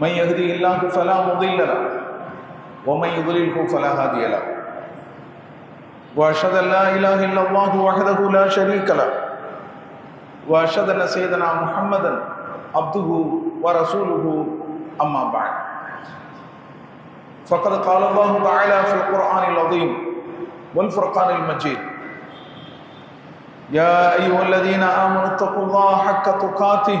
من يهدي الله فلا مضل له ومن يضلله فلا هادي له. وأشهد أن لا إله إلا الله وحده لا شريك له وأشهد أن سيدنا محمدا عبده ورسوله. أما بعد فقد قال الله تعالى في القرآن العظيم والفرقان المجيد يا أيها الذين آمنوا اتقوا الله حق تقاته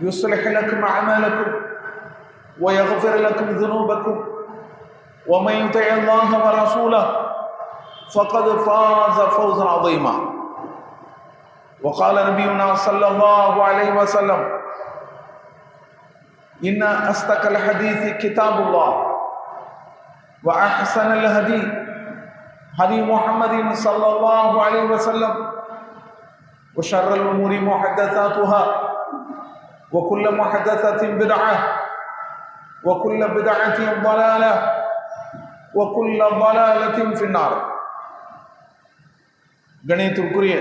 يصلح لكم أعمالكم ويغفر لكم ذنوبكم ومن يطع الله ورسوله فقد فاز فوزا عظيما. وقال نبينا صلى الله عليه وسلم إن أصدق الحديث كتاب الله وأحسن الهدي هدي محمد صلى الله عليه وسلم وشر الأمور محدثاتها وكل محدثة بدعة وكل بدعة ضلالة وكل ضلالة في النار கணியத்திற்குரிய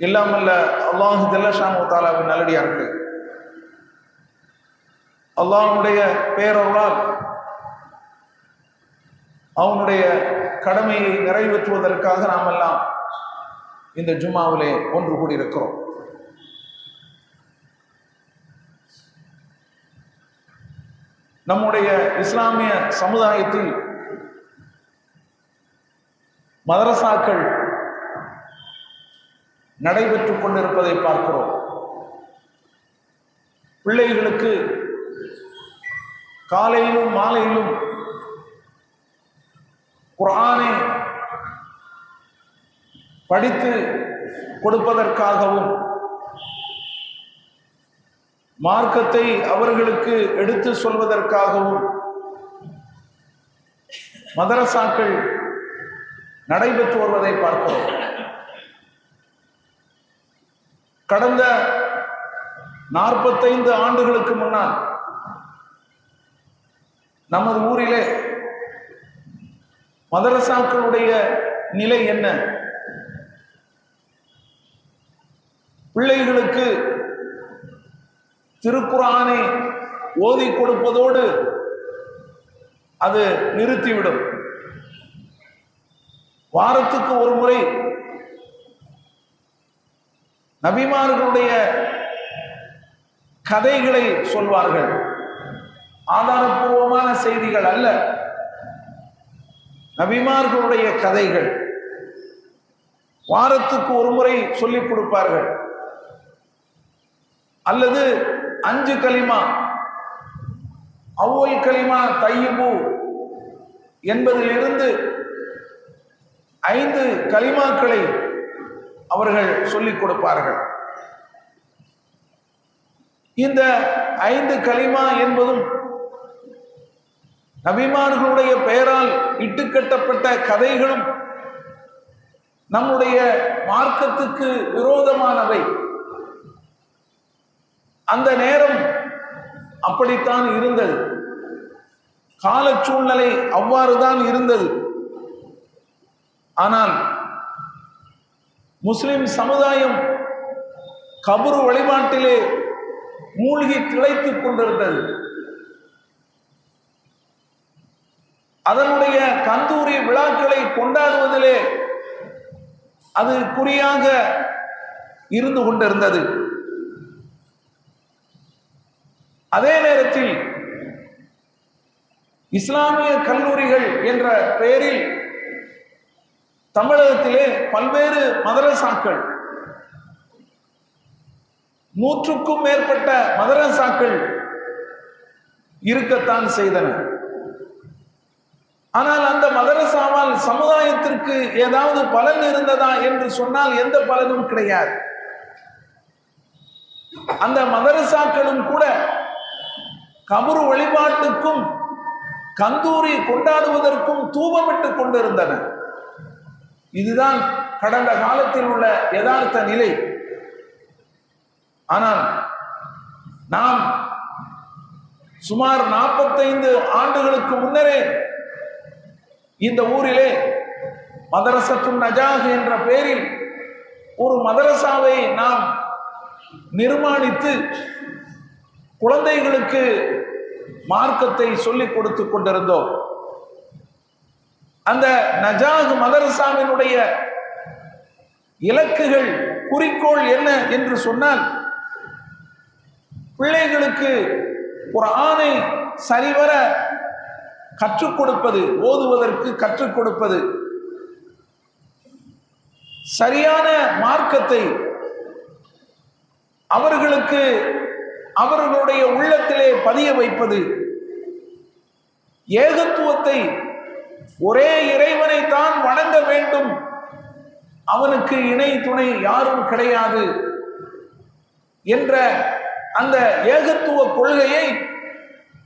இல்லாமல்ல அல்லாஹு ஜல்லஷாமு தாலாவின் நல்லடியார்களே அல்லாஹனுடைய பேரருளால் அவனுடைய கடமையை நிறைவேற்றுவதற்காக நாம் எல்லாம் இந்த ஜும்மாவிலே ஒன்று கூடியிருக்கிறோம் நம்முடைய இஸ்லாமிய சமுதாயத்தில் மதரசாக்கள் நடைபெற்றுக் கொண்டிருப்பதை பார்க்கிறோம். பிள்ளைகளுக்கு காலையிலும் மாலையிலும் குரானை படித்து கொடுப்பதற்காகவும் மார்க்கத்தை அவர்களுக்கு எடுத்து சொல்வதற்காகவும் மதரசாக்கள் நடைபெற்று வருவதை பார்க்கிறோம். கடந்த நாற்பத்தைந்து ஆண்டுகளுக்கு முன்னால் நமது ஊரிலே மதரசாக்களுடைய நிலை என்ன? பிள்ளைகளுக்கு திருக்குறானை ஓதி கொடுப்பதோடு அது நிறுத்திவிடும். வாரத்துக்கு ஒரு முறை நபிமார்களுடைய கதைகளை சொல்வார்கள். ஆதாரபூர்வமான செய்திகள் அல்ல. நபிமார்களுடைய கதைகள். வாரத்துக்கு ஒரு முறை சொல்லிக் கொடுப்பார்கள். அல்லது அஞ்சு களிமா. அவ்வல் களிமா தையபு என்பதிலிருந்து ஐந்து களிமாக்களை அவர்கள் சொல்லிக் கொடுப்பார்கள். இந்த ஐந்து களிமா என்பதும் நபிமார்களுடைய பெயரால் இட்டுக்கட்டப்பட்ட கதைகளும் நம்முடைய மார்க்கத்துக்கு விரோதமானவை. அந்த நேரம் அப்படித்தான் இருந்தது. கால சூழ்நிலை அவ்வாறுதான் இருந்தது. ஆனால் முஸ்லிம் சமுதாயம் கபரு வழிபாட்டிலே மூழ்கி திளைத்துக் கொண்டிருந்தது. அதனுடைய கந்தூரி விழாக்களை கொண்டாடுவதிலே அது குறியாக இருந்து கொண்டிருந்தது. அதே நேரத்தில் இஸ்லாமிய கல்லூரிகள் என்ற பெயரில் தமிழகத்திலே பல்வேறு மதரசாக்கள் நூற்றுக்கும் மேற்பட்ட மதரசாக்கள் இருக்கத்தான் செய்தன. ஆனால் அந்த மதரசாவால் சமுதாயத்திற்கு ஏதாவது பலன் இருந்ததா என்று சொன்னால் எந்த பலனும் கிடையாது. அந்த மதரசாக்களும் கூட கபரு வழிபாட்டுக்கும் கந்தூரி கொண்டாடுவதற்கும் தூபமிட்டுக் கொண்டிருந்தன. இதுதான் கடந்த காலத்தில் உள்ள யதார்த்த நிலை. ஆனால் நாம் சுமார் நாற்பத்தைந்து ஆண்டுகளுக்கு முன்னரே இந்த ஊரிலே மதரசத்து நஜாக் என்ற பெயரில் ஒரு மதரசாவை நாம் நிர்மாணித்து குழந்தைகளுக்கு மார்க்கத்தை சொல்லிக் கொடுத்து கொண்டிருந்தோம். அந்த நஜாக் மதரசாவினுடைய இலக்குகள் குறிக்கோள் என்ன என்று சொன்னால் பிள்ளைகளுக்கு ஒரு ஆணை சரிவர கற்றுக் கொடுப்பது ஓதுவதற்கு கற்றுக் கொடுப்பது சரியான மார்க்கத்தை அவர்களுக்கு அவர்களுடைய உள்ளத்திலே பதிய வைப்பது. ஏகத்துவத்தை ஒரே இறைவனை தான் வணங்க வேண்டும். அவனுக்கு இணை துணை யாரும் கிடையாது என்ற அந்த ஏகத்துவ கொள்கையை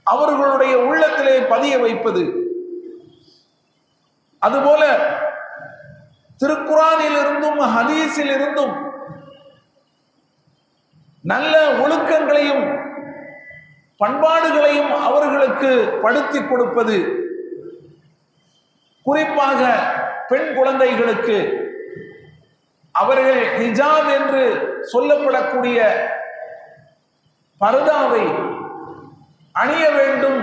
அவர்களுடைய உள்ளத்திலே பதிய வைப்பது. அதுபோல திருக்குறானில் இருந்தும் ஹதீஸில் இருந்தும் நல்ல ஒழுக்கங்களையும் பண்பாடுகளையும் அவர்களுக்கு படுத்தி கொடுப்பது. குறிப்பாக பெண் குழந்தைகளுக்கு அவர்கள் ஹிஜாப் என்று சொல்லப்படக்கூடிய பரதாவை அணிய வேண்டும்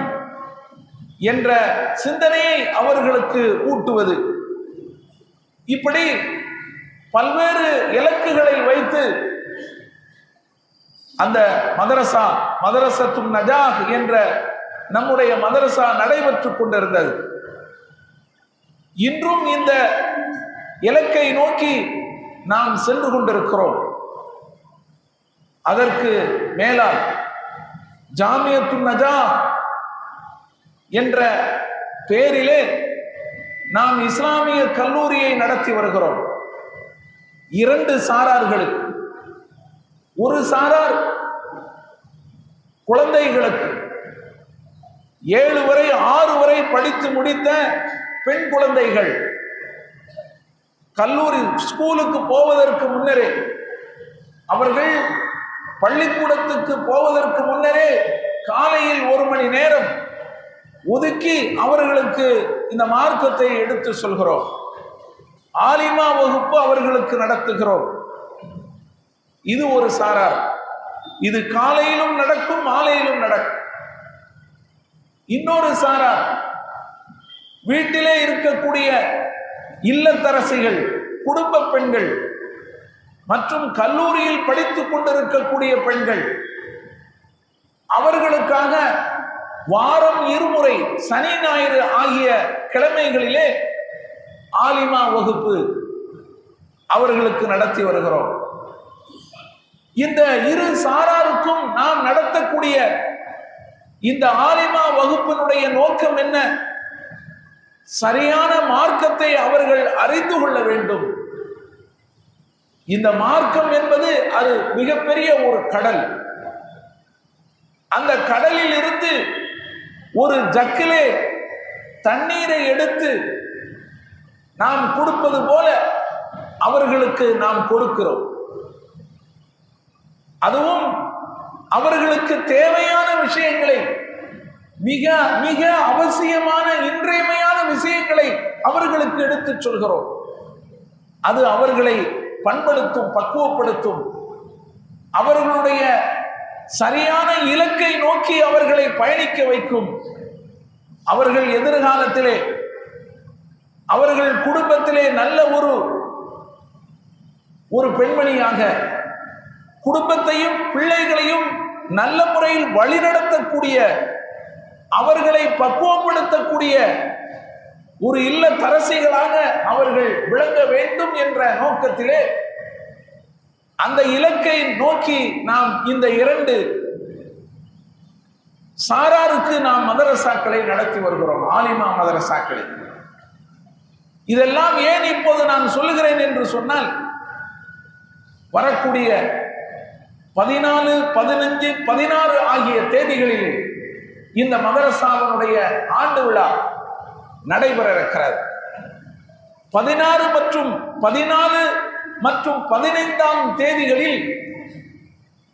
என்ற சிந்தனையை அவர்களுக்கு ஊட்டுவது. இப்படி பல்வேறு இலக்குகளை வைத்து அந்த மதரசா மதரசத்தும் நஜாக் என்ற நம்முடைய மதரசா நடைபெற்றுக் கொண்டிருந்தது. இன்றும் இந்த இலக்கை நோக்கி நாம் சென்று கொண்டிருக்கிறோம். அதற்கு மேலால் ஜாமியத்து நஜா என்ற பெயரிலே நாம் இஸ்லாமிய கல்லூரியை நடத்தி வருகிறோம். இரண்டு சாரார்களுக்கு. ஒரு சாரார் குழந்தைகளுக்கு ஏழு வரை ஆறு வரை படித்து முடித்த பெண் குழந்தைகள் கல்லூரி ஸ்கூலுக்கு போவதற்கு முன்னரே அவர்கள் பள்ளிக்கூடத்துக்கு போவதற்கு முன்னரே காலையில் ஒரு மணி நேரம் ஒதுக்கி அவர்களுக்கு இந்த மார்க்கத்தை எடுத்து சொல்கிறோம். ஆலிமா வகுப்பு அவர்களுக்கு நடத்துகிறோம். இது ஒரு சாரார். இது காலையிலும் நடக்கும் மாலையிலும் நடக்கும். இன்னொரு சாரார். வீட்டிலே இருக்கக்கூடிய இல்லத்தரசிகள் குடும்ப பெண்கள் மற்றும் கல்லூரியில் படித்துக் கொண்டிருக்கக்கூடிய பெண்கள் அவர்களுக்காக வாரம் இருமுறை சனி ஞாயிறு ஆகிய கிழமைகளிலே ஆலிமா வகுப்பு அவர்களுக்கு நடத்தி வருகிறோம். இந்த இரு சாராருக்கும் நாம் நடத்தக்கூடிய இந்த ஆலிமா வகுப்பினுடைய நோக்கம் என்ன? சரியான மார்க்கத்தை அவர்கள் அறிந்து கொள்ள வேண்டும். இந்த மார்க்கம் என்பது அது மிகப்பெரிய ஒரு கடல். அந்த கடலில் இருந்து ஒரு ஜக்கிலே தண்ணீரை எடுத்து நாம் கொடுப்பது போல அவர்களுக்கு நாம் கொடுக்கிறோம். அதுவும் அவர்களுக்கு தேவையான விஷயங்களை மிக மிக அவசியமான இன்றியமையான விஷயங்களை அவர்களுக்கு எடுத்துச் சொல்கிறோம். அது அவர்களை பண்படுத்தும் பக்குவப்படுத்தும். அவர்களுடைய சரியான இலக்கை நோக்கி அவர்களை பயணிக்க வைக்கும். அவர்கள் எதிர்காலத்திலே அவர்கள் குடும்பத்திலே நல்ல ஒரு ஒரு பெண்மணியாக குடும்பத்தையும் பிள்ளைகளையும் நல்ல முறையில் வழிநடத்தக்கூடிய அவர்களை பக்குவப்படுத்தக்கூடிய ஒரு இல்ல தரசிகளாக அவர்கள் விளங்க வேண்டும் என்ற நோக்கத்திலே அந்த இலக்கை நோக்கி நாம் இந்த இரண்டு சாராருக்கு நாம் மதரசாக்களை நடத்தி வருகிறோம் ஆலிமா மதரசாக்களை. இதெல்லாம் ஏன் இப்போது நான் சொல்லுகிறேன் என்று சொன்னால் வரக்கூடிய பதினாலு பதினஞ்சு பதினாறு ஆகிய தேதிகளில் இந்த மதரசாவினுடைய ஆண்டு விழா நடைபெற இருக்கிறது. பதினாறு மற்றும் பதினாலு மற்றும் பதினைந்தாம் தேதிகளில்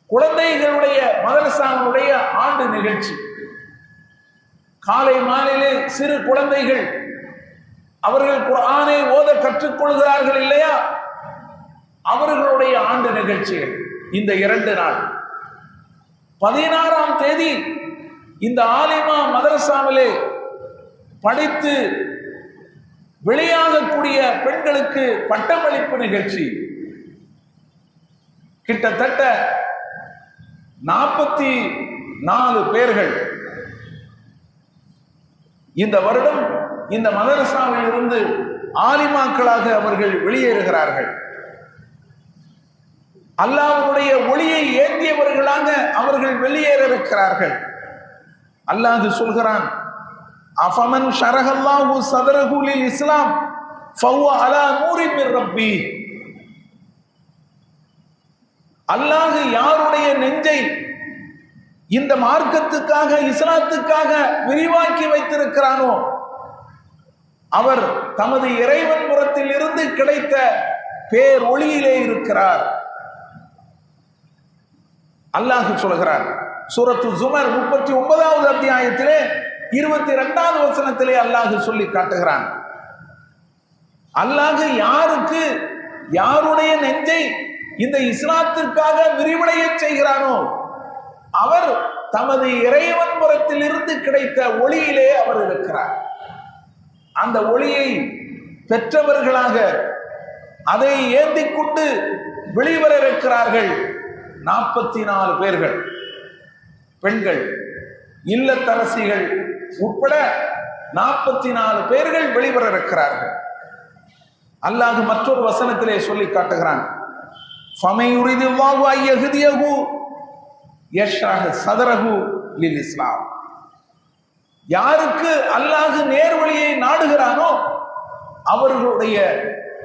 குழந்தைகளுடைய மதரசாவினுடைய ஆண்டு நிகழ்ச்சி. காலை மாலையிலே சிறு குழந்தைகள் அவர்கள் குரானை ஓத கற்றுக்கொள்கிறார்கள் இல்லையா? அவர்களுடைய ஆண்டு நிகழ்ச்சிகள். இந்த இரண்டு நாள். பதினாறாம் தேதி இந்த ஆலிமா மதரசாவிலே படித்து வெளியாகக்கூடிய பெண்களுக்கு பட்டமளிப்பு நிகழ்ச்சி. கிட்டத்தட்ட நாற்பத்தி நாலு பேர்கள். இந்த வருடம் இந்த மதரசாவில் இருந்து ஆலிமாக்களாக அவர்கள் வெளியேறுகிறார்கள். அல்லாஹ்வுடைய ஒளியை ஏந்தியவர்களாக அவர்கள் வெளியேற இருக்கிறார்கள் அல்லாஹ் சொல்கிறான் அஃபமன் ஷரஹல்லாஹு சதரகுலில் இஸ்லாம் ஃபவ்வ அலா நூரி மிர் ரப்பி. அல்லாஹ் யாருடைய நெஞ்சை இந்த மார்க்கத்துக்காக இஸ்லாத்துக்காக விரிவாக்கி வைத்திருக்கிறானோ அவர் தமது இறைவன் புறத்தில் இருந்து கிடைத்த பேர் ஒளியிலே இருக்கிறார். அல்லாஹு சொல்கிறார். சூரத்து ஜுமர் முப்பத்தி ஒன்பதாவது அத்தியாயத்திலே இருபத்தி இரண்டாவது வசனத்திலே அல்லாஹு சொல்லி காட்டுகிறான். அல்லாஹு யாருக்கு யாருடைய நெஞ்சை இந்த இஸ்லாத்திற்காக விரிவடைய செய்கிறானோ அவர் தமது இறைவன் புறத்தில் இருந்து கிடைத்த ஒளியிலே அவர் இருக்கிறார். அந்த ஒளியை பெற்றவர்களாக அதை ஏந்தி கொண்டு வெளிவர இருக்கிறார்கள். நாற்பத்தி நாலு பேர்கள். பெண்கள் இல்லத்தரசிகள் உட்பட நாற்பத்தி நாலு பேர்கள் வெளிவர இருக்கிறார்கள் அல்லாஹ் மற்றொரு வசனத்திலே சொல்லி காட்டுகிறான். ஃபமையுரிதுல்லாஹு லில் இஸ்லாம் யாருக்கு அல்லாஹு நேர்வழியை நாடுகிறானோ அவர்களுடைய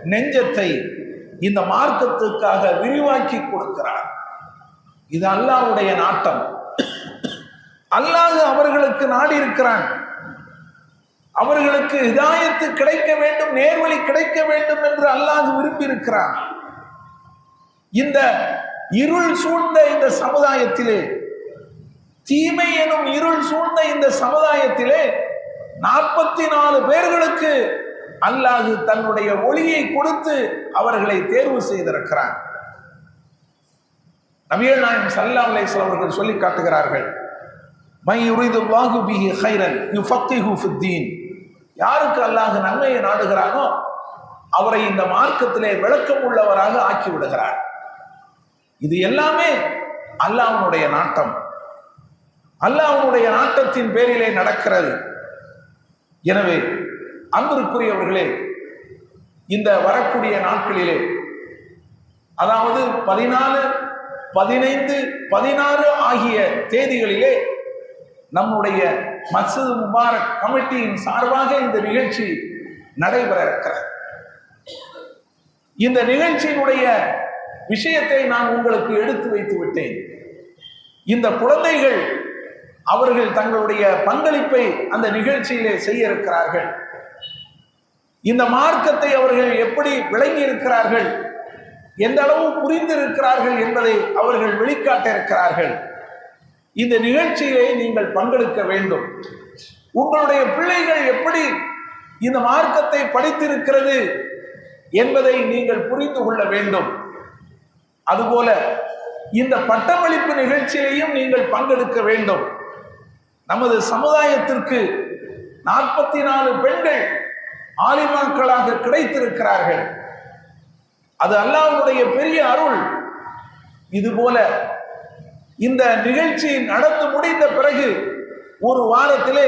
நெஞ்சத்தை இந்த மார்க்கத்துக்காக விரிவாக்கி கொடுக்கிறார் இது அல்லாஹ்வுடைய நாட்டம். அல்லாஹ் அவர்களுக்கு நாடி இருக்கிறான். அவர்களுக்கு இதாயத்து கிடைக்க வேண்டும் நேர்வழி கிடைக்க வேண்டும் என்று அல்லாஹ் விரும்பி இருக்கிறான் இந்த இருள் சூழ்ந்த இந்த சமுதாயத்திலே தீமை எனும் இருள் சூழ்ந்த இந்த சமுதாயத்திலே நாற்பத்தி நாலு பேர்களுக்கு அல்லாஹு தன்னுடைய ஒளியை கொடுத்து அவர்களை தேர்வு செய்திருக்கிறான். நபியல் நாயம் சல்லா அலைஹிஸ்ஸலாம் அவர்கள் சொல்லி காட்டுகிறார்கள். மை உரிது வாகு பிஹி ஹைரன் ஃபக்தி ஃபித்தீன். யாருக்கு அல்லாஹ் நன்மையை நாடுகிறானோ அவரை இந்த மார்க்கத்திலே விளக்கம் உள்ளவராக ஆக்கி விடுகிறார் இது எல்லாமே அல்லாஹனுடைய நாட்டம். அல்லாஹனுடைய நாட்டத்தின் பேரிலே நடக்கிறது. எனவே அன்பிற்குரியவர்களே இந்த வரக்கூடிய நாட்களிலே அதாவது பதினாலு பதினைந்து பதினாறு ஆகிய தேதிகளிலே நம்முடைய மசூத் முபாரக் கமிட்டியின் சார்பாக இந்த நிகழ்ச்சி நடைபெற இருக்கிறது இந்த நிகழ்ச்சியினுடைய விஷயத்தை நான் உங்களுக்கு எடுத்து வைத்து விட்டேன். இந்த குழந்தைகள் அவர்கள் தங்களுடைய பங்களிப்பை அந்த நிகழ்ச்சியிலே செய்ய இருக்கிறார்கள் இந்த மார்க்கத்தை அவர்கள் எப்படி விளங்கி இருக்கிறார்கள் எந்த அளவு புரிந்திருக்கிறார்கள் என்பதை அவர்கள் வெளிக்காட்ட இருக்கிறார்கள் இந்த நிகழ்ச்சியிலே நீங்கள் பங்கெடுக்க வேண்டும். உங்களுடைய பிள்ளைகள் எப்படி இந்த மார்க்கத்தை படித்திருக்கிறது என்பதை நீங்கள் புரிந்து கொள்ள வேண்டும். அதுபோல இந்த பட்டமளிப்பு நிகழ்ச்சியிலையும் நீங்கள் பங்கெடுக்க வேண்டும். நமது சமுதாயத்திற்கு நாற்பத்தி நாலு பெண்கள் ஆலிமாக்களாக கிடைத்திருக்கிறார்கள். அது அல்லாஹ்வுடைய பெரிய அருள். இதுபோல இந்த நிகழ்ச்சி நடந்து முடிந்த பிறகு ஒரு வாரத்திலே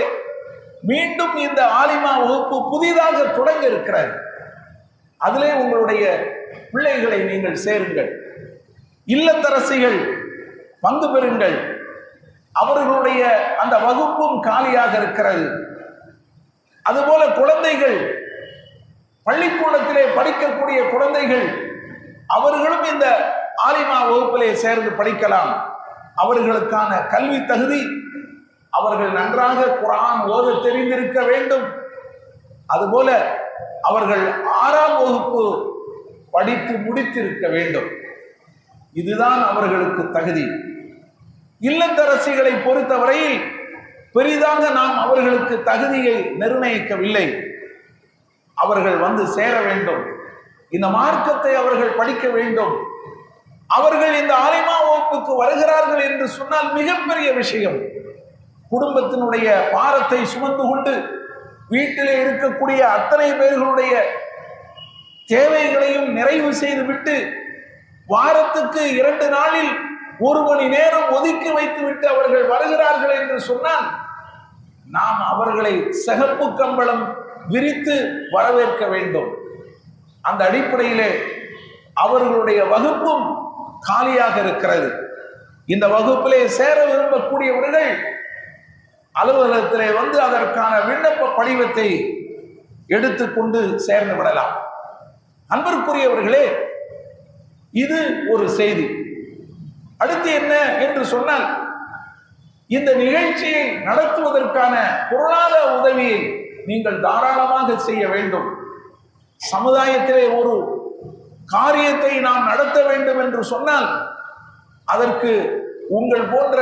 மீண்டும் இந்த ஆலிமா வகுப்பு புதிதாக தொடங்க இருக்கிறார். அதிலே உங்களுடைய பிள்ளைகளை நீங்கள் சேருங்கள். இல்லத்தரசிகள் பங்கு பெறுங்கள். அவர்களுடைய அந்த வகுப்பும் காலியாக இருக்கிறது. அதுபோல குழந்தைகள் பள்ளிக்கூடத்திலே படிக்கக்கூடிய குழந்தைகள் அவர்களும் இந்த ஆலிமா வகுப்பிலே சேர்ந்து படிக்கலாம். அவர்களுக்கான கல்வி தகுதி அவர்கள் நன்றாக குரான் ஓத தெரிந்திருக்க வேண்டும். அதுபோல அவர்கள் ஆறாம் வகுப்பு படித்து முடித்திருக்க வேண்டும். இதுதான் அவர்களுக்கு தகுதி. இல்லத்தரசிகளை பொறுத்தவரையில் பெரிதாக நாம் அவர்களுக்கு தகுதியை நிர்ணயிக்கவில்லை. அவர்கள் வந்து சேர வேண்டும். இந்த மார்க்கத்தை அவர்கள் படிக்க வேண்டும். அவர்கள் இந்த ஆலிமா வகுப்புக்கு வருகிறார்கள் என்று சொன்னால் மிகப்பெரிய விஷயம். குடும்பத்தினுடைய பாரத்தை சுமந்து கொண்டு வீட்டிலே இருக்கக்கூடிய அத்தனை பேர்களுடைய தேவைகளையும் நிறைவு செய்துவிட்டு வாரத்துக்கு இரண்டு நாளில் ஒரு மணி நேரம் ஒதுக்கி வைத்துவிட்டு அவர்கள் வருகிறார்கள் என்று சொன்னால் நாம் அவர்களை சிகப்பு கம்பளம் விரித்து வரவேற்க வேண்டும். அந்த அடிப்படையிலே அவர்களுடைய வகுப்பும் காலியாக இருக்கிறது. இந்த வகுப்பிலே சேர விரும்பக்கூடியவர்கள் அலுவலகத்திலே வந்து அதற்கான விண்ணப்ப படிவத்தை எடுத்துக்கொண்டு சேர்ந்து விடலாம். அன்பிற்குரியவர்களே இது ஒரு செய்தி. அடுத்து என்ன என்று சொன்னால் இந்த நிகழ்ச்சியை நடத்துவதற்கான பொருளாதார உதவியை நீங்கள் தாராளமாக செய்ய வேண்டும். சமுதாயத்திலே ஒரு காரியத்தை நாம் நடத்த வேண்டும் என்று சொன்னால் அதற்கு உங்கள் போன்ற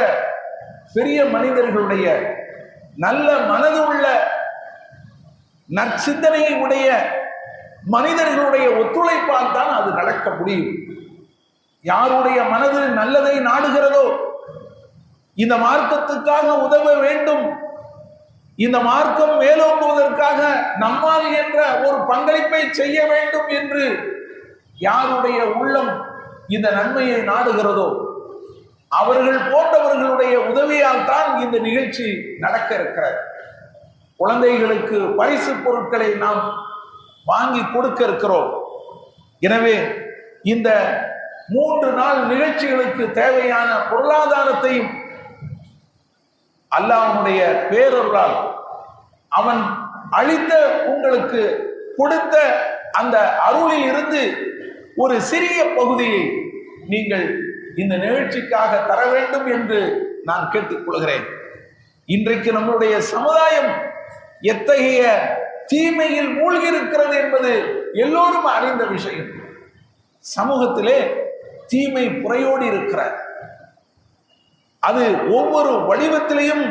பெரிய மனிதர்களுடைய நல்ல மனது உள்ள நற்சிந்தனையை உடைய மனிதர்களுடைய ஒத்துழைப்பால் தான் அது நடக்க முடியும். யாருடைய மனது நல்லதை நாடுகிறதோ இந்த மார்க்கத்துக்காக உதவ வேண்டும் இந்த மார்க்கம் மேலோங்குவதற்காக நம்மால் என்ற ஒரு பங்களிப்பை செய்ய வேண்டும் என்று யாருடைய உள்ளம் இந்த நன்மையை நாடுகிறதோ அவர்கள் போன்றவர்களுடைய உதவியால் தான் இந்த நிகழ்ச்சி நடக்க இருக்கிறது. குழந்தைகளுக்கு பரிசு பொருட்களை நாம் வாங்கி கொடுக்க இருக்கிறோம். எனவே இந்த மூன்று நாள் நிகழ்ச்சிகளுக்கு தேவையான பொருளாதாரத்தையும் அல்லாஹனுடைய பேரொருளால் அவன் அளித்த உங்களுக்கு கொடுத்த அந்த அருளில் இருந்து ஒரு சிறிய பகுதியை நீங்கள் இந்த நிகழ்ச்சிக்காக தர வேண்டும் என்று நான் கேட்டுக்கொள்கிறேன். இன்றைக்கு நம்முடைய சமுதாயம் எத்தகைய தீமையில் மூழ்கி இருக்கிறது என்பது எல்லோரும் அறிந்த விஷயம். சமூகத்திலே தீமை புறையோடி இருக்கிறார் அது ஒவ்வொரு வடிவத்திலையும்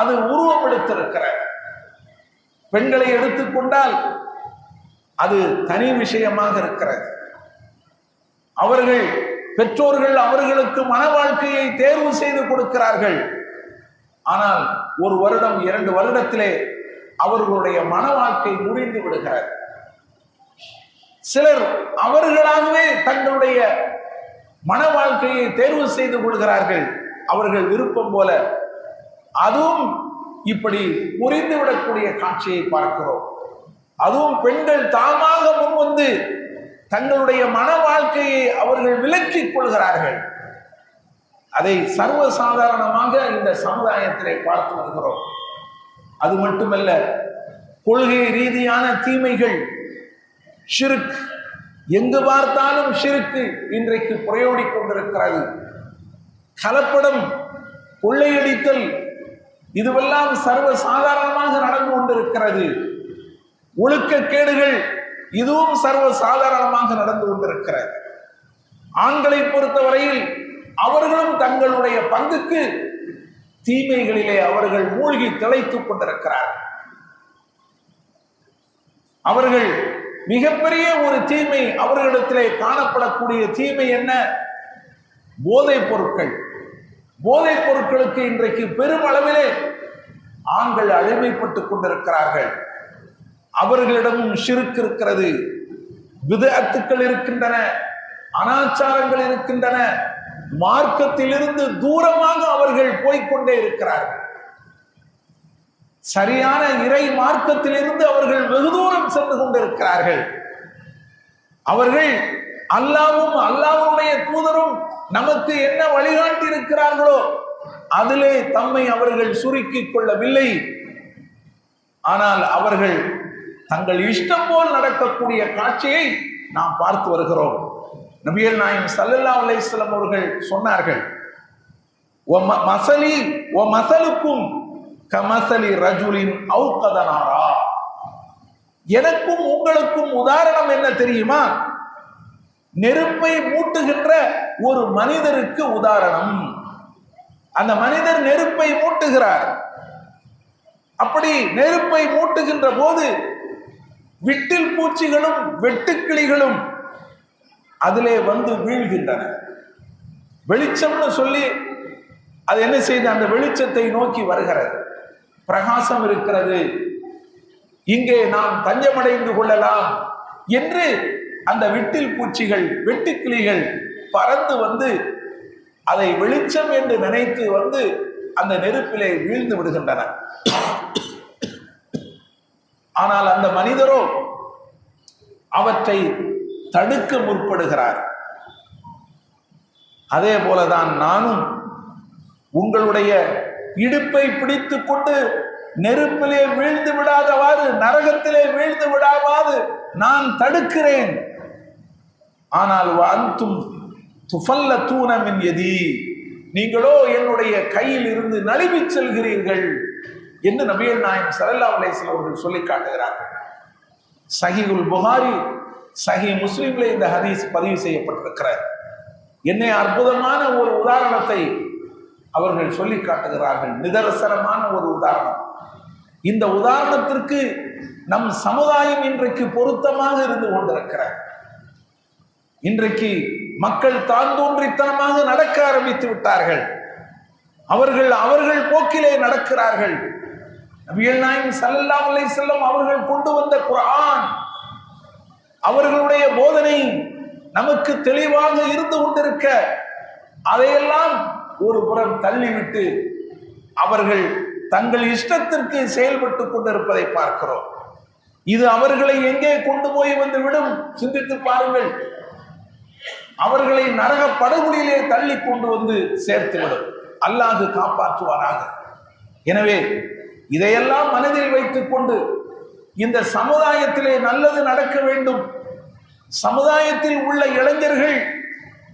அது உருவப்படுத்திருக்கிற பெண்களை எடுத்துக்கொண்டால் அது தனி விஷயமாக இருக்கிறது. அவர்கள் பெற்றோர்கள் அவர்களுக்கு மன வாழ்க்கையை தேர்வு செய்து கொடுக்கிறார்கள். ஆனால் ஒரு வருடம் இரண்டு வருடத்திலே அவர்களுடைய மன வாழ்க்கை முடிந்து விடுகிறது. சிலர் அவர்களாகவே தங்களுடைய மன வாழ்க்கையை தேர்வு செய்து கொள்கிறார்கள். அவர்கள் விருப்பம் போல அதுவும் இப்படி முறிந்துவிடக்கூடிய காட்சியை பார்க்கிறோம். அதுவும் பெண்கள் தாமாக முன்வந்து தங்களுடைய மன வாழ்க்கையை அவர்கள் விலக்கிக் கொள்கிறார்கள். அதை சர்வசாதாரணமாக இந்த சமுதாயத்திலே பார்த்து வருகிறோம். அது மட்டுமல்ல கொள்கை ரீதியான தீமைகள் ஷிருக் எங்கு பார்த்தாலும் ஷிருக்கு இன்றைக்கு புறையோடிக் கொண்டிருக்கிறது. கலப்படம் கொள்ளையடித்தல் இதுவெல்லாம் சர்வ சாதாரணமாக நடந்து கொண்டிருக்கிறது. ஒழுக்கக்கேடுகள் இதுவும் சர்வ சாதாரணமாக நடந்து கொண்டிருக்கிறது. ஆண்களை பொறுத்தவரையில் அவர்களும் தங்களுடைய பங்குக்கு தீமைகளிலே அவர்கள் மூழ்கி திளைத்துக் கொண்டிருக்கிறார்கள். அவர்கள் மிகப்பெரிய ஒரு தீமை அவர்களிடத்திலே காணப்படக்கூடிய தீமை என்ன? போதைப் பொருட்கள். போதைப் பொருட்களுக்கு இன்றைக்கு பெருமளவிலே ஆண்கள் அடிமைப்பட்டுக் கொண்டிருக்கிறார்கள். அவர்களிடமும் சிறுக்கு இருக்கிறது. விதத்துக்கள் இருக்கின்றன அனாச்சாரங்கள் இருக்கின்றன. மார்க்கத்திலிருந்து தூரமாக அவர்கள் போய்க்கொண்டே இருக்கிறார்கள். சரியான இறை மார்க்கத்திலிருந்து அவர்கள் வெகு தூரம் சென்று கொண்டிருக்கிறார்கள். அவர்கள் அல்லாவும் அல்லாவுடைய தூதரும் நமக்கு என்ன வழிகாட்டி இருக்கிறார்களோ அதிலே தம்மை அவர்கள் சுருக்கிக் கொள்ளவில்லை. ஆனால் அவர்கள் தங்கள் இஷ்டம் போல் நடக்கக்கூடிய காட்சியை நாம் பார்த்து வருகிறோம். நபியல் நாயம் சல்லல்லா அலைஹிஸ்ஸலாம் அவர்கள் சொன்னார்கள் ம- மசலி ஓ மசலுக்கும் கமசலி ரஜுலின் அவுக்கதனாரா எனக்கும் உங்களுக்கும் உதாரணம் என்ன தெரியுமா? நெருப்பை மூட்டுகின்ற ஒரு மனிதருக்கு உதாரணம். அந்த மனிதர் நெருப்பை மூட்டுகிறார். அப்படி நெருப்பை மூட்டுகின்ற போது விட்டில் பூச்சிகளும் வெட்டுக்கிளிகளும் அதிலே வந்து வீழ்கின்றன. வெளிச்சம்னு சொல்லி அது என்ன செய்து அந்த வெளிச்சத்தை நோக்கி வருகிறது. பிரகாசம் இருக்கிறது. இங்கே நாம் தஞ்சமடைந்து கொள்ளலாம் என்று அந்த விட்டில் பூச்சிகள் வெட்டுக்கிளிகள் பறந்து வந்து அதை வெளிச்சம் என்று நினைத்து வந்து அந்த நெருப்பிலே வீழ்ந்து விடுகின்றன. ஆனால் அந்த மனிதரோ அவற்றை தடுக்க முற்படுகிறார். அதே போலதான் நானும் உங்களுடைய இடுப்பை பிடித்துக் கொண்டு நெருப்பிலே வீழ்ந்து விடாதவாறு நரகத்திலே வீழ்ந்து விடாமாது நான் தடுக்கிறேன். ஆனால் அந்தும் துஃபல்ல தூணமின் எதி நீங்களோ என்னுடைய கையில் இருந்து நழுவி செல்கிறீர்கள் என்று நபியல் நாயம் சரல்லா அலைஹிஸ்ஸலாம் அவர்கள் சொல்லி காட்டுகிறார்கள். சஹிகுல் புகாரி சஹி முஸ்லீம்ல இந்த ஹதீஸ் பதிவு செய்யப்பட்டிருக்கிறார் என்னை அற்புதமான ஒரு உதாரணத்தை அவர்கள் சொல்லி காட்டுகிறார்கள். நிதர்சனமான ஒரு உதாரணம். இந்த உதாரணத்திற்கு நம் சமுதாயம் இன்றைக்கு பொருத்தமாக இருந்து கொண்டிருக்கிறார் இன்றைக்கு மக்கள் தான் தோன்றித்தனமாக நடக்க ஆரம்பித்து விட்டார்கள். அவர்கள் அவர்கள் போக்கிலே நடக்கிறார்கள். நபிகள் நாயகம் ஸல்லல்லாஹு அலை வஸல்லம் அவர்கள் கொண்டு வந்த குரான் அவர்களுடைய போதனை நமக்கு தெளிவாக இருந்து கொண்டிருக்க அதையெல்லாம் ஒரு புறம் தள்ளிவிட்டு அவர்கள் தங்கள் இஷ்டத்திற்கு செயல்பட்டு கொண்டிருப்பதை பார்க்கிறோம். இது அவர்களை எங்கே கொண்டு போய் வந்து விடும்? சிந்தித்து பாருங்கள். அவர்களை நரக படுகொலியிலே தள்ளி கொண்டு வந்து சேர்த்துவிடும். அல்லாது காப்பாற்றுவாராக. எனவே இதையெல்லாம் மனதில் வைத்துக் கொண்டு இந்த சமுதாயத்திலே நல்லது நடக்க வேண்டும். சமுதாயத்தில் உள்ள இளைஞர்கள்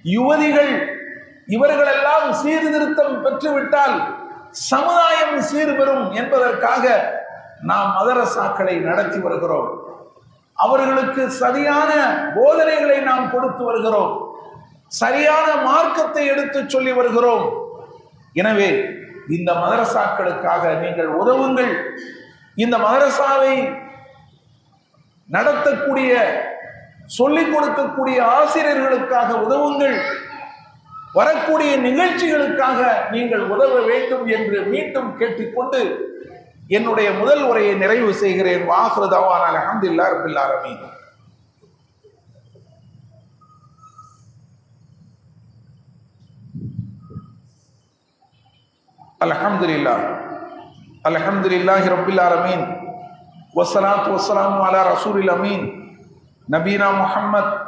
யுவதிகள் இவர்களெல்லாம் சீர்திருத்தம் பெற்றுவிட்டால் சமுதாயம் சீர்பெறும் என்பதற்காக நாம் மதரசாக்களை நடத்தி வருகிறோம். அவர்களுக்கு சரியான போதனைகளை நாம் கொடுத்து வருகிறோம். சரியான மார்க்கத்தை எடுத்து சொல்லி வருகிறோம். எனவே இந்த மதரசாக்களுக்காக நீங்கள் உதவுங்கள். இந்த மதரசாவை நடத்தக்கூடிய சொல்லிக் கொடுக்கக்கூடிய ஆசிரியர்களுக்காக உதவுங்கள். வரக்கூடிய நிகழ்ச்சிகளுக்காக நீங்கள் உதவ வேண்டும் என்று மீண்டும் கேட்டுக்கொண்டு என்னுடைய முதல் உரையை நிறைவு செய்கிறேன். வாஹ்ரதவான் அலமதுல்லா ரபில் ஆலமீன். அல்ஹம்துலில்லாஹ். அல்ஹம்துலில்லாஹி ரப்பில் ஆலமீன். வசலாத் வசலாம் அலா ரசூலில் அமீன். நபீனா முஹம்மத்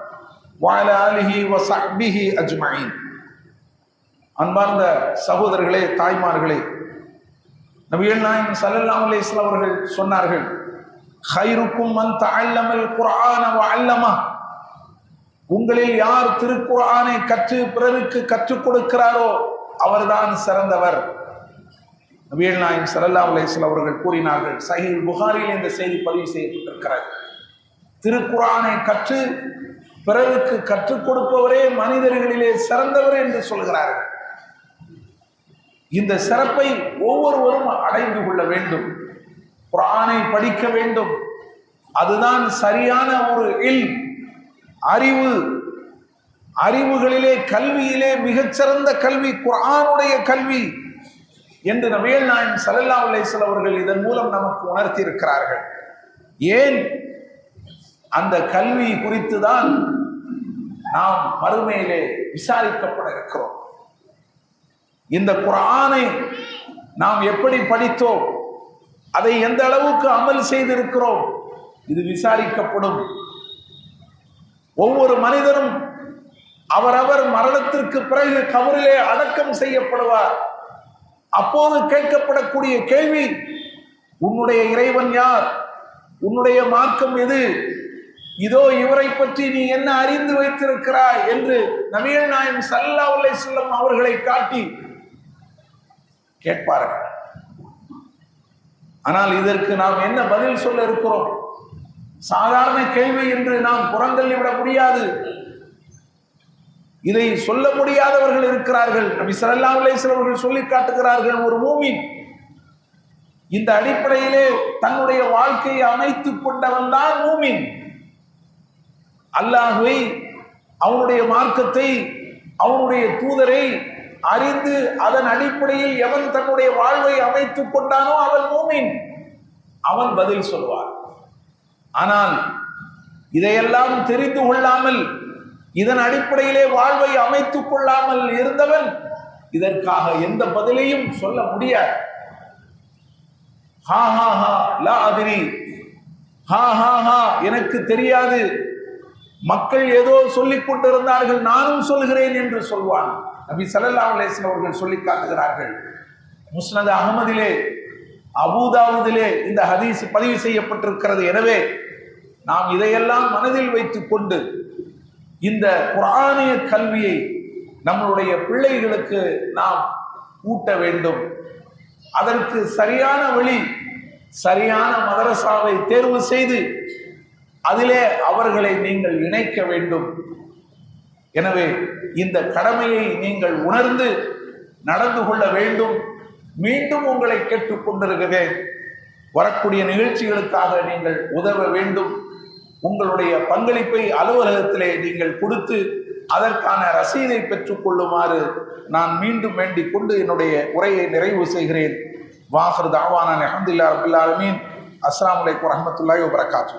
வஅலா அலிஹி வசபிஹி அஜ்மாயின் அன்பார்ந்த சகோதரர்களே தாய்மார்களே நபிகள் நாயகம் ஸல்லல்லாஹு அலைஹி அவர்கள் சொன்னார்கள் ஹைருக்கும் மன் அல்லமல் குரான அல்லமா உங்களில் யார் திருக்குறானை கற்று பிறருக்கு கற்றுக் கொடுக்கிறாரோ அவர்தான் சிறந்தவர். நபிகள் நாயகம் சல்லல்லா அலிஸ்லாம் அவர்கள் கூறினார்கள் சஹீஹ் புகாரில் இந்த செய்தி பதிவு செய்யப்பட்டிருக்கிறது. திருக்குறானை கற்று பிறருக்கு கற்றுக் கொடுப்பவரே மனிதர்களிலே சிறந்தவர் என்று சொல்கிறார்கள். இந்த சிறப்பை ஒவ்வொருவரும் அடைந்து கொள்ள வேண்டும். குரானை படிக்க வேண்டும். அதுதான் சரியான ஒரு இல் அறிவு அறிவுகளிலே கல்வியிலே மிகச்சிறந்த கல்வி குரானுடைய கல்வி என்று நவேல் நாயன் சல்லல்லா அலைஹிஸ்ஸலாம் அவர்கள் இதன் மூலம் நமக்கு உணர்த்தி இருக்கிறார்கள் ஏன்? அந்த கல்வி குறித்து தான் நாம் மறுமையிலே விசாரிக்கப்பட இருக்கிறோம். இந்த குரானை நாம் எப்படி படித்தோம்? அதை எந்த அளவுக்கு அமல் செய்திருக்கிறோம்? இது விசாரிக்கப்படும். ஒவ்வொரு மனிதனும் அவரவர் மரணத்திற்கு பிறகு கவரிலே அடக்கம் செய்யப்படுவார். அப்போது கேட்கப்படக்கூடிய கேள்வி உன்னுடைய இறைவன் யார்? உன்னுடைய மார்க்கம் எது? இதோ இவரை பற்றி நீ என்ன அறிந்து வைத்திருக்கிறாய்? என்று நவீன நாயம் சல்லா உல்லை செல்லம் அவர்களை காட்டி கேட்பார்கள். ஆனால் இதற்கு நாம் என்ன பதில் சொல்ல இருக்கிறோம்? சாதாரண கேள்வி என்று நாம் புறந்தள்ளிவிட முடியாது. இதை சொல்ல முடியாதவர்கள் இருக்கிறார்கள். நபி சல்லா சிலவர்கள் சொல்லி காட்டுகிறார்கள் ஒரு மூமின். இந்த அடிப்படையிலே தன்னுடைய வாழ்க்கையை அமைத்துக் கொண்டவன் தான் மூமின். அல்லாஹுவை அவனுடைய மார்க்கத்தை அவனுடைய தூதரை அறிந்து அதன் அடிப்படையில் எவன் தன்னுடைய வாழ்வை அமைத்துக் கொண்டானோ அவன் மூமின். அவன் பதில் சொல்வார் ஆனால் இதையெல்லாம் தெரிந்து கொள்ளாமல் இதன் அடிப்படையிலே வாழ்வை அமைத்துக் கொள்ளாமல் இருந்தவன் இதற்காக எந்த பதிலையும் சொல்ல முடியாது. ஹா ஹா ஹா லா அதிரி. ஹா ஹா ஹா எனக்கு தெரியாது. மக்கள் ஏதோ சொல்லிக் கொண்டிருந்தார்கள் நானும் சொல்கிறேன் என்று சொல்வான். நபி சல்லல்லா அலேஸ்லம் அவர்கள் சொல்லி காட்டுகிறார்கள். முஸ்னது அகமதிலே அபூதாவுதிலே இந்த ஹதீஸ் பதிவு செய்யப்பட்டிருக்கிறது. எனவே நாம் இதையெல்லாம் மனதில் வைத்துக் கொண்டு இந்த குரானிய கல்வியை நம்மளுடைய பிள்ளைகளுக்கு நாம் ஊட்ட வேண்டும். அதற்கு சரியான வழி சரியான மதரசாவை தேர்வு செய்து அதிலே அவர்களை நீங்கள் இணைக்க வேண்டும். எனவே இந்த கடமையை நீங்கள் உணர்ந்து நடந்து கொள்ள வேண்டும். மீண்டும் உங்களை கேட்டுக்கொண்டிருக்கிறேன் வரக்கூடிய நிகழ்ச்சிகளுக்காக நீங்கள் உதவ வேண்டும். உங்களுடைய பங்களிப்பை அலுவலகத்திலே நீங்கள் கொடுத்து அதற்கான ரசீதை பெற்றுக்கொள்ளுமாறு நான் மீண்டும் வேண்டிக் கொண்டு என்னுடைய உரையை நிறைவு செய்கிறேன். வாஹர் தாவான அஹமதுல்லா ரபுல்லாலமீன் அஸ்லாம் வலைக்கம் வரமத்துல்லாய் வரகாத்து